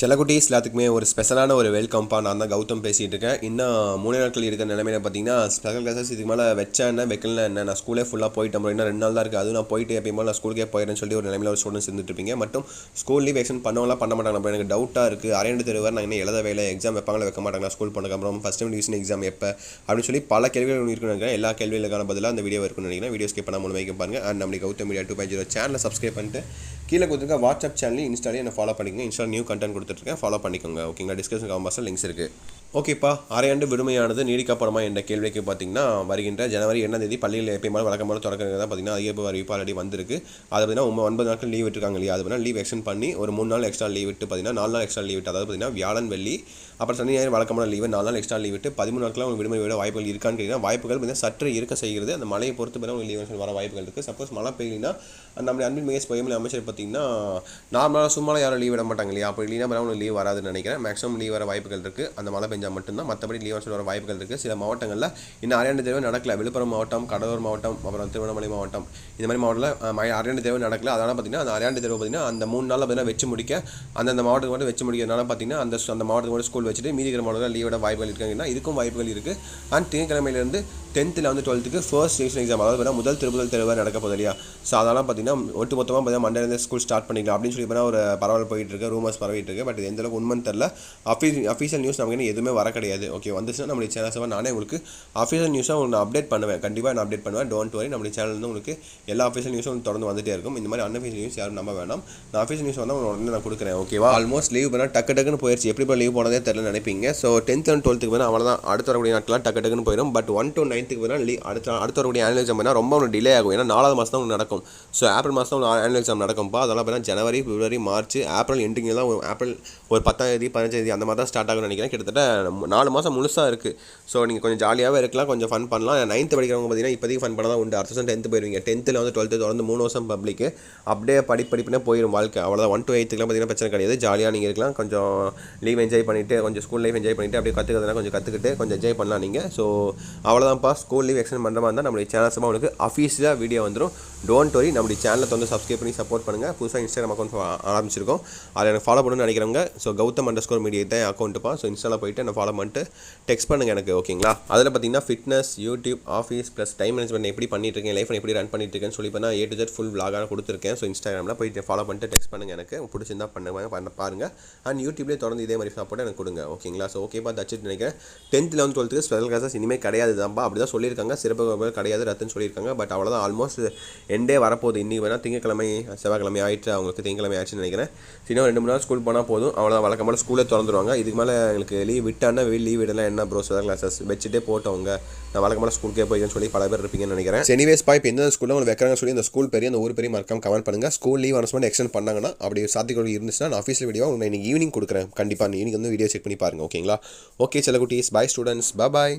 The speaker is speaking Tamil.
செல்லக்குட்டீஸ் எல்லாத்துக்குமே ஒரு ஸ்பெஷலான ஒரு வெல்கம்ப்பா நான் தான் கௌதம் பேசிகிட்டு இருக்கேன். இன்னும் மூணு நாட்கள் இருக்கிற நிலைமையில பார்த்தீங்கன்னா ஸ்பெஷல் கிளாஸஸ் இதுக்கு மேலே வச்சா என்ன வைக்கல என்ன நான் ஸ்கூலே ஃபுல்லாக போயிட்டேன் இன்னும் ரெண்டு நாள் தான் இருக்குது அதுவும் நான் போயிட்டு எப்பயும் நான் ஸ்கூலுக்கே போயிடுறேன்னு சொல்லி ஒரு நிலைமையில ஒரு ஸ்டூடெண்ட்ஸ் இருந்துட்டு இருப்பீங்க. மற்றும் ஸ்கூல் லீவ் எக்ஸ்டெண்ட் பண்ணவங்களாம் பண்ண மாட்டாங்க எனக்கு டவுட்டாக இருக்குது அரையண்டு தெருவார் நான் இன்னும் எழுத வேலை எக்ஸாம் வைப்பாங்களா வைக்க மாட்டாங்களா? ஸ்கூல் பண்ணக்கப்புறம் ஃபஸ்ட் டைம் டிவிஷன் எக்ஸாம் எப்போ? அப்படின்னு சொல்லி பல கேள்விகள் இருக்குன்னு நினைக்கிறேன். எல்லா கேள்விகளுக்கான பதிலாக அந்த வீடியோ இருக்குன்னு நினைக்கிறேன். வீடியோ ஸ்கிப் பண்ணாமல் வைக்க பாருங்க. அண்ட் நம்மளுக்கு Gautham media two point zero சேனலை சப்ஸ்கிரைப் பண்ணிட்டு கீழே கொடுத்துருக்க வாட்ஸ்அப் சேனலையும் இன்ஸ்டாலையும் என்ன ஃபாலோ பண்ணிக்கோங்க. இன்ஸ்டா நியூ கண்டென்ட் கொடுத்துருக்கேன் ஃபாலோ பண்ணிக்கோங்க. ஓகேங்களா டிஸ்கிரிப்ஷன் காம்பாஸில் லிங்க்ஸ் இருக்குது ஓகேப்பா அரையாண்டு விடுமையானது நீடிக்கப்படுமா என்ற கேள்விக்கு பார்த்தீங்கன்னா வருகின்ற ஜனவரி என்ன தேதி பள்ளியில் எப்பயும் போல வழக்கம் போல தான் பார்த்தீங்கன்னா அதிகப்பு அறிவிப்பு ஆல்ரெடி வந்திருக்கு. அது பார்த்தீங்கன்னா ஒன்பது ஒன்பது நாட்கள் லீவ் விட்டுருக்காங்க இல்லையா? அது பார்த்தீங்கன்னா லீவ் எக்ஸ்டெண்ட் பண்ணி ஒரு மூணு நாள் எக்ஸ்ட்ரா லீவ் விட்டு பார்த்தீங்கன்னா நாலு நாள் எக்ஸ்ட்ரா லீவ் விட்டு அதாவது பார்த்தீங்கன்னா வியாழன் வெள்ளி அப்புறம் சனி ஞாயிறு வழக்கமான லீவு நாலு நாள் எக்ஸ்ட்ரா லீவ் விட்டு பதிமூணு நாட்கள் உங்களுக்கு விடுமுறை விட வாய்ப்புகள் இருக்கான்னு கேட்டீங்கன்னா வாய்ப்புகள் பார்த்தீங்கன்னா சற்று இருக்க செய்கிறது. அந்த மழையை பொறுத்து பார்த்தா உங்களுக்கு லீவ் வர வாய்ப்புகள் இருக்குது சப்போஸ் மழை பெய்யலினா நம்முடைய அன்பின் மேஸ் பொய்யமலை அமைச்சர் பார்த்தீங்கன்னா நார்மலாக சும்மாலாம் யாரும் லீவ் விட மாட்டாங்க இல்லையா? அப்போ இல்லைனா பார்த்தா உங்களுக்கு லீவ் வராதுன்னு நினைக்கிறேன். மேக்ஸிமம் லீவ் வர வாய்ப்புகள் இருக்குது அந்த மழை பெஞ்சால் மட்டும்தான் மற்றபடி லீவ் ஆன்சல் வர வாய்ப்புகள் இருக்குது சில மாவட்டங்களில் இன்னும் அரையாண்டு தேர்வு நடக்கல. விழுப்புரம் மாவட்டம் கடலூர் மாவட்டம் அப்புறம் திருவண்ணாமலை மாவட்டம். இந்த மாதிரி மாவட்டத்தில் அரையாண்டு தேர்வு நடக்கல. அதனால் பார்த்தீங்கன்னா அந்த அரையாண்டு தேர்வு பார்த்தீங்கன்னா அந்த மூணு நாளில் பார்த்தீங்கன்னா வச்சு முடிக்க அந்தந்த மாவட்டத்துக்கு மட்டும் வச்சு முடிக்கிறதுனால பார்த்தீங்கன்னா அந்த அந்த மாவட்டத்துக்கு மட்டும் ஸ்கூல் வச்சுட்டு மீதி இருக்கிற மாவட்டத்தில் லீவோட வாய்ப்புகள் இருக்காங்கன்னா இதுக்கும் வாய்ப்புகள் இருக்குது அண்ட் திங்கக்கிழமையிலேருந்து டென்த்தில் வந்து டுவெல்த்துக்கு ஃபர்ஸ்ட் டிவிஷன் எக்ஸாம் அதாவது பார்த்தீங்கன்னா முதல் திருப்புதல் தேர்வு நடக்க போகுது இல்லையா? ஸோ அதெல்லாம் பார்த்தீங்கன்னா ஒட்டு மொத்தமாக பார்த்தீங்கன்னா மண்டேலேருந்து ஸ்கூல் ஸ்டார்ட் பண்ணிக்கலாம். அப்படின்னு சொல்லி பார்த்தா ஒரு பரவல் போயிட்டு இருக்கு. ரூமர்ஸ் பரவிட்டு இருக்கு. பட் இது எந்த அளவுக்கு உண்மைன்னு தெரில அஃபீஸ் அஃபீஷியல் நியூஸ் நமக்கு எதுவுமே எதுவுமே வர கிடையாது. ஓகே வந்துச்சுன்னா நம்மளுடைய சேனல்ஸை நானே உங்களுக்கு அஃபீஷியல் நியூஸாக உங்களுக்கு அப்டேட் பண்ணுவேன். கண்டிப்பாக நான் அப்டேட் பண்ணுவேன். டோன்ட் வரி நம்மளுடைய சேனல் வந்து உங்களுக்கு எல்லா அஃபீஷியல் நியூஸும் தொடர்ந்து வந்துட்டே இருக்கும். இந்த மாதிரி அன்அஃபீஷியல் நியூஸ் யாரும் நம்ப வேணாம். நான் அஃபீஷியல் நியூஸ் வந்தால் உடனே நான் கொடுக்குறேன் ஓகேவா ஆல்மோஸ்ட் லீவ் பண்ணால் டக்கு டக்குன்னு போயிடுச்சு எப்படி இப்போ லீவ் போனதே தெரியல நினைப்பீங்க. ஸோ டென்த் அண்ட் டுவெல்த்துக்கு வேணால் அவ்வளோதான் அடுத்த வரக்கூடிய நாட்களாக டக்கு டக்குன்னு போயிடும் பட் ஒன் டு நைன்த்துக்கு வேணால் லீவ் அடுத்த அடுத்த வரக்கூடிய ஆனுவல் எக்ஸாம் வேணால் ரொம்ப உங்களுக்கு டிலே ஆகும். ஏன்னா நாலாவது மாதம் தான் உங்களுக்கு நடக்கும். ஸோ ஏப்ரல் மாதம் உங்களுக்கு ஆனுவல் எக்ஸாம் நடக்கும்ப்பா அதெல்லாம் பார்த்தீங்கன்னா ஜனவரி பிப்ரவரி மார்ச் ஏப்ரல் எண்டிங்கில் தான் ஒரு ஏப்ரல் ஒரு பத்தாம் தேதி பதினஞ்சாம் தேதி அந்த மாதிரி தான் ஸ்டார்ட் ஆகும்னு நினைக்கிறேன். கிட்டத்தட்ட நாலு மாதம் முழுசாக இருக்குது ஸோ நீங்கள் கொஞ்சம் ஜாலியாகவே இருக்கலாம் கொஞ்சம் ஃபன் பண்ணலாம். நைன்த்து படிக்கிறவங்க பார்த்தீங்கன்னா இப்போதைக்கு ஃபன் பண்ண தான் உண்டு. அடுத்த வருஷம் டென்த்து போயிருவீங்க. டென்த்தில் வந்து டுவெல்த்து தொடர்ந்து மூணு வருஷம் பப்ளிக்கு அப்படியே படி படிப்புனே போயிடும் வாழ்க்கை. அவ்வளோதான் ஒன் டு எயித்துக்குலாம் பார்த்தீங்கன்னா பிரச்சனை கிடையாது. ஜாலியாக நீங்கள் இருக்கலாம். கொஞ்சம் லீவ் என்ஜாய் பண்ணிவிட்டு கொஞ்சம் ஸ்கூல் லைஃப் என்ஜாய் பண்ணிவிட்டு அப்படியே கற்றுக்கிறதுனா கொஞ்சம் கற்றுக்கிட்டு கொஞ்சம் என்ஜாய் பண்ணலாம் நீங்கள் ஸோ அவ்வளோதான்ப்பா ஸ்கூல் லீவ் எக்ஸ்டெண்ட் பண்ணுற மாதிரி இருந்தால் நம்மளுடைய சேனல்ஸுமா உங்களுக்கு அஃபீஷியலாக வீடியோ வந்துடும் டோன்ட் வரி நம்மளுடைய சேனலை வந்து சப்ஸ்கிரைப் பண்ணி சப்போர்ட் பண்ணுங்கள் புதுசாக இன்ஸ்டாகிராம் அக்கௌண்ட் ஆரம்பிச்சிருக்கோம். அதில் எனக்கு ஃபாலோ பண்ணணும்னு நினைக்கிறவங்க so Gautham underscore media தான் அக்கௌண்ட்டுப்பா ஸோ இன்ஸ்டாவில் போயிட்டு என்ன ஃபாலோ பண்ணிட்டு டெக்ஸ்ட் பண்ணுங்கள் எனக்கு ஓகேங்களா அதில் பார்த்தீங்கன்னா fitness YouTube office plus time management எப்படி பண்ணிட்டு இருக்கேன் லைஃப் எப்படி ரன் பண்ணிட்டு இருக்கேன்னு சொல்லி பண்ணால் ஏ டு ஜெட் ஃபுல் விளாகாக கொடுத்துருக்கேன். ஸோ இன்ஸ்டாகிராமில் போய் ஃபாலோ பண்ணிட்டு டெக்ஸ்ட் பண்ணுங்கள் எனக்கு. பிடிச்சிருந்தா பண்ணுவாங்க பண்ண பாருங்கள் அண்ட் யூடியூப்லேயே தொடர்ந்து இதே மாதிரி சப்போர்ட் எனக்கு கொடுங்க ஓகேங்களா ஸோ ஓகேப்பா தச்சுட்டு நினைக்கிறேன். டென்த் லெவன்த் டுவெல்த்துக்கு ஸ்பெஷல் கிளாஸஸ் இனிமேல் கிடையாது தான்ப்பா அப்படி தான் சொல்லியிருக்காங்க. சிறப்பு கிடையாது ரத்துன்னு சொல்லியிருக்காங்க. பட் அவ்வளோதான் ஆல்மோஸ்ட் எண்டே வரப்போகுது. இன்றைக்கி வேணால் திங்கக்கிழமை செவ்வாய்க்கிழமை ஆயிடுச்சு அவங்களுக்கு திங்கக்கிழமை ஆயிடுச்சுன்னு நினைக்கிறேன். இன்னும் ரெண்டு மூணு நாள் ஸ்கூல் போனால் போதும். அவ்வளோதான் வழக்கமான ஸ்கூலே திறந்துருவாங்க. இதுக்கு மேலே எங்களுக்கு லீவ் விட்டு விட்டானா லீவ் விடலாம். என்ன ப்ரோ ஸ்பெஷல் கிளாஸஸ் வச்சுட்டே போட்டவங்க. நான் வழக்கமான ஸ்கூலுக்கே போய்ன்னு சொல்லி பல பேர் இருப்பீங்கன்னு நினைக்கிறேன். எனிவேஸ் பா இப்போ எந்த ஸ்கூலில் உங்களுக்கு வைக்கிறாங்கன்னு சொல்லி அந்த ஸ்கூல் பெரிய அந்த ஊர் பெரிய மறக்காம கமெண்ட் பண்ணுங்கள் ஸ்கூல் லீவ் அனௌன்ஸ்மெண்ட் எக்ஸ்டெண்ட் பண்ணாங்கன்னா அப்படி சாத்தியம் இருந்துச்சுன்னா நான் ஆஃபீஸில் வீடியோ உங்களுக்கு இன்னைக்கு ஈவினிங் கொடுக்குறேன். கண்டிப்பாக இன்னைக்கு வந்து வீடியோ செக் பண்ணி பாருங்கள் ஓகேங்களா ஓகே சில குட்டீஸ் பாய் ஸ்டூடெண்ட்ஸ் பாய்